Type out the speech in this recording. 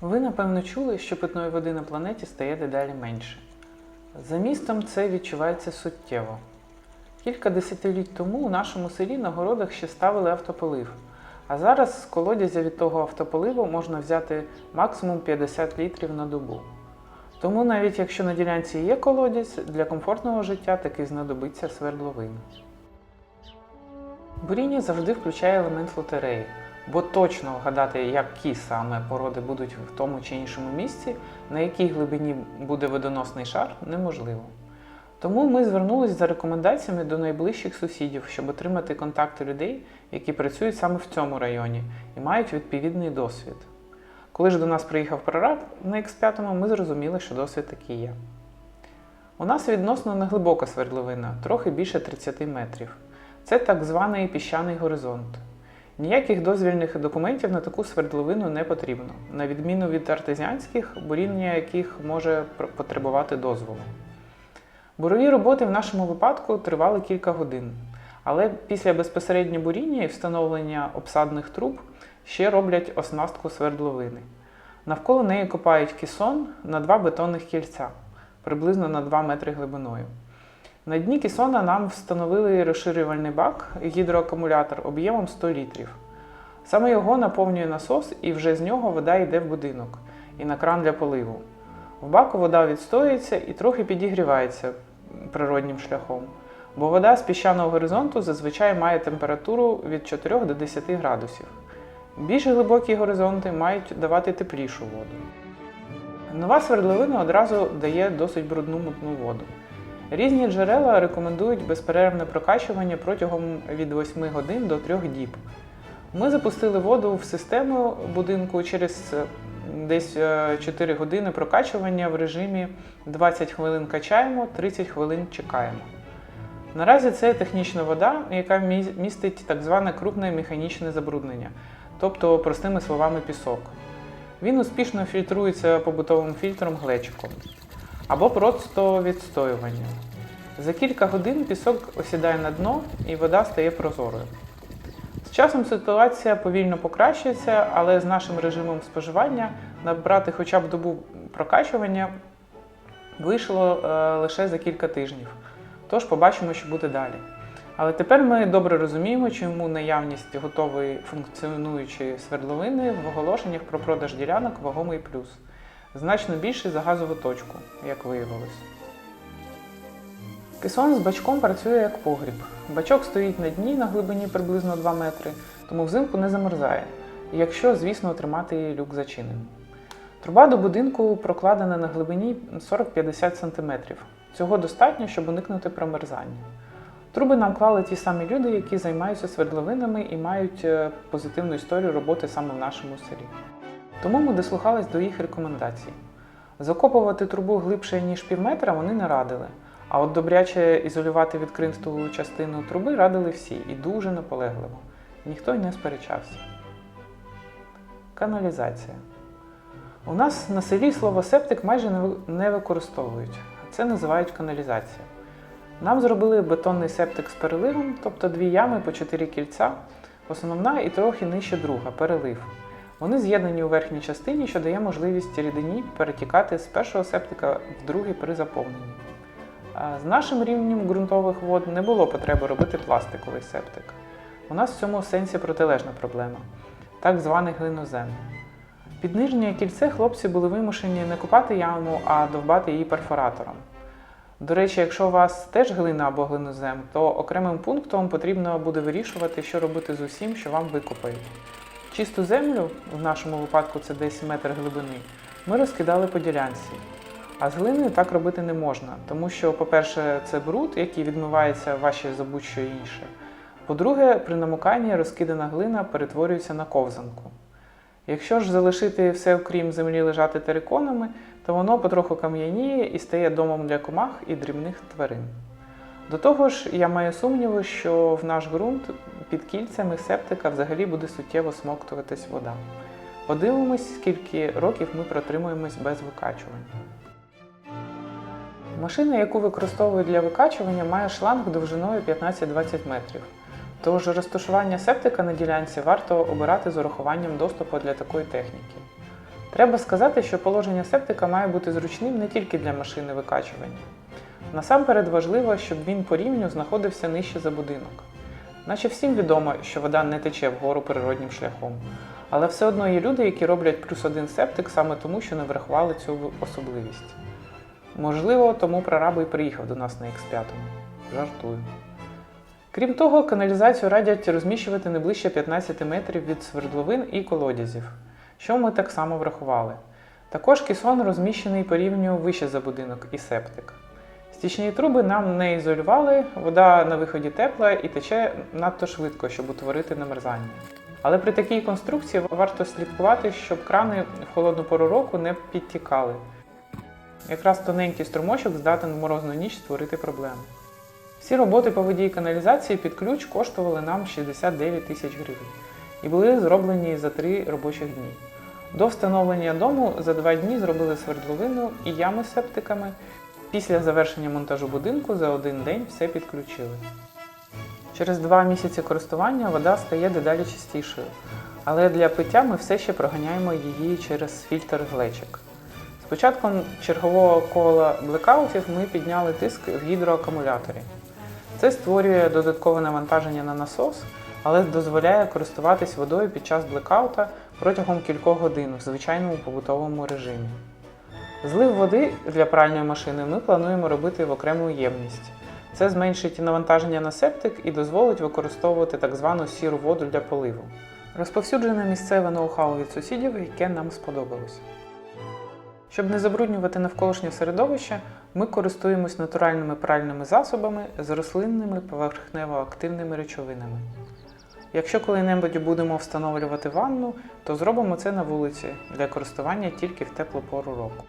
Ви напевно чули, що питної води на планеті стає дедалі менше. За містом це відчувається суттєво. Кілька десятиліть тому у нашому селі на городах ще ставили автополив, а зараз з колодязя від того автополиву можна взяти максимум 50 літрів на добу. Тому навіть якщо на ділянці є колодязь, для комфортного життя таки знадобиться свердловина. Буріння завжди включає елемент лотереї, бо точно вгадати, які саме породи будуть в тому чи іншому місці, на якій глибині буде водоносний шар, неможливо. Тому ми звернулися за рекомендаціями до найближчих сусідів, щоб отримати контакти людей, які працюють саме в цьому районі і мають відповідний досвід. Коли ж до нас приїхав прораб на X5, ми зрозуміли, що досвід такий є. У нас відносно неглибока свердловина, трохи більше 30 метрів. Це так званий піщаний горизонт. Ніяких дозвільних документів на таку свердловину не потрібно, на відміну від артезіанських, буріння яких може потребувати дозволу. Бурові роботи в нашому випадку тривали кілька годин, але після безпосередньо буріння і встановлення обсадних труб ще роблять оснастку свердловини. Навколо неї копають кісон на два бетонних кільця, приблизно на 2 метри глибиною. На дні кісона нам встановили розширювальний бак гідроакумулятор об'ємом 100 літрів. Саме його наповнює насос, і вже з нього вода йде в будинок і на кран для поливу. В баку вода відстоюється і трохи підігрівається природнім шляхом, бо вода з піщаного горизонту зазвичай має температуру від 4 до 10 градусів. Більш глибокі горизонти мають давати теплішу воду. Нова свердловина одразу дає досить брудну мутну воду. Різні джерела рекомендують безперервне прокачування протягом від 8 годин до 3 діб. Ми запустили воду в систему будинку через е, десь е, 4 години прокачування в режимі 20 хвилин качаємо, 30 хвилин чекаємо. Наразі це технічна вода, яка містить так зване крупне механічне забруднення, тобто, простими словами, пісок. Він успішно фільтрується побутовим фільтром глечиком або просто відстоюванням. За кілька годин пісок осідає на дно і вода стає прозорою. З часом ситуація повільно покращується, але з нашим режимом споживання набрати хоча б добу прокачування вийшло е, лише за кілька тижнів. Тож побачимо, що буде далі. Але тепер ми добре розуміємо, чому наявність готової функціонуючої свердловини в оголошеннях про продаж ділянок вагомий плюс. Значно більше за газову точку, як виявилось. Кесон з бачком працює як погріб. Бачок стоїть на дні на глибині приблизно 2 метри, тому взимку не замерзає, якщо, звісно, тримати люк зачиненим. Труба до будинку прокладена на глибині 40-50 см. Цього достатньо, щоб уникнути промерзання. Труби нам клали ті самі люди, які займаються свердловинами і мають е, позитивну історію роботи саме в нашому селі. Тому ми дослухались до їх рекомендацій. Закопувати трубу глибше, ніж пів метра вони не радили. А от добряче ізолювати відкриту частину труби радили всі і дуже наполегливо. Ніхто й не сперечався. Каналізація. У нас на селі слово септик майже не використовують. Це називають каналізація. Нам зробили бетонний септик з переливом, тобто дві ями по чотири кільця, основна і трохи нижче друга перелив. Вони з'єднані у верхній частині, що дає можливість рідині перетікати з першого септика в другий при заповненні. З нашим рівнем ґрунтових вод не було потреби робити пластиковий септик. У нас в цьому сенсі протилежна проблема так званий глинозем. Під нижнє кільце хлопці були вимушені не копати яму, а довбати її перфоратором. До речі, якщо у вас теж глина або глинозем, то окремим пунктом потрібно буде вирішувати, що робити з усім, що вам викопають. Чисту землю, в нашому випадку це десь метр глибини, ми розкидали по ділянці. А з глиною так робити не можна, тому що, по-перше, це бруд, який відмивається ваші забудь що інше. По-друге, при намоканні розкидана глина перетворюється на ковзанку. Якщо ж залишити все окрім землі лежати териконами, то воно потроху кам'яніє і стає домом для комах і дрібних тварин. До того ж, я маю сумніви, що в наш ґрунт під кільцями септика взагалі буде суттєво смоктуватись вода. Подивимось, скільки років ми протримуємось без викачування. Машина, яку використовують для викачування, має шланг довжиною 15-20 метрів. Тож розташування септика на ділянці варто обирати з урахуванням доступу для такої техніки. Треба сказати, що положення септика має бути зручним не тільки для машини викачування. Насамперед важливо, щоб він по рівню знаходився нижче за будинок. Наче всім відомо, що вода не тече вгору природнім шляхом, але все одно є люди, які роблять плюс один септик саме тому, що не врахували цю особливість. Можливо, тому прораб і приїхав до нас на X5. Жартую. Крім того, каналізацію радять розміщувати не ближче 15 метрів від свердловин і колодязів, що ми так само врахували. Також кісон розміщений по рівню вище за будинок і септик. Стічні труби нам не ізолювали, вода на виході тепла і тече надто швидко, щоб утворити намерзання. Але при такій конструкції варто слідкувати, щоб крани в холодну пору року не підтікали. Якраз тоненький струмочок здатен в морозну ніч створити проблеми. Всі роботи по воді і каналізації під ключ коштували нам 69 тисяч гривень і були зроблені за три робочих дні. До встановлення дому за два дні зробили свердловину і ями септиками. Після завершення монтажу будинку за один день все підключили. Через два місяці користування вода стає дедалі чистішою, але для пиття ми все ще проганяємо її через фільтр глечик. З початком чергового кола блекаутів ми підняли тиск в гідроакумуляторі. Це створює додаткове навантаження на насос, але дозволяє користуватись водою під час блекаута протягом кількох годин в звичайному побутовому режимі. Злив води для пральної машини ми плануємо робити в окрему ємність. Це зменшить навантаження на септик і дозволить використовувати так звану сіру воду для поливу. Розповсюджене місцеве ноу-хау від сусідів, яке нам сподобалось. Щоб не забруднювати навколишнє середовище, ми користуємось натуральними пральними засобами з рослинними поверхнево-активними речовинами. Якщо коли-небудь будемо встановлювати ванну, то зробимо це на вулиці для користування тільки в теплу пору року.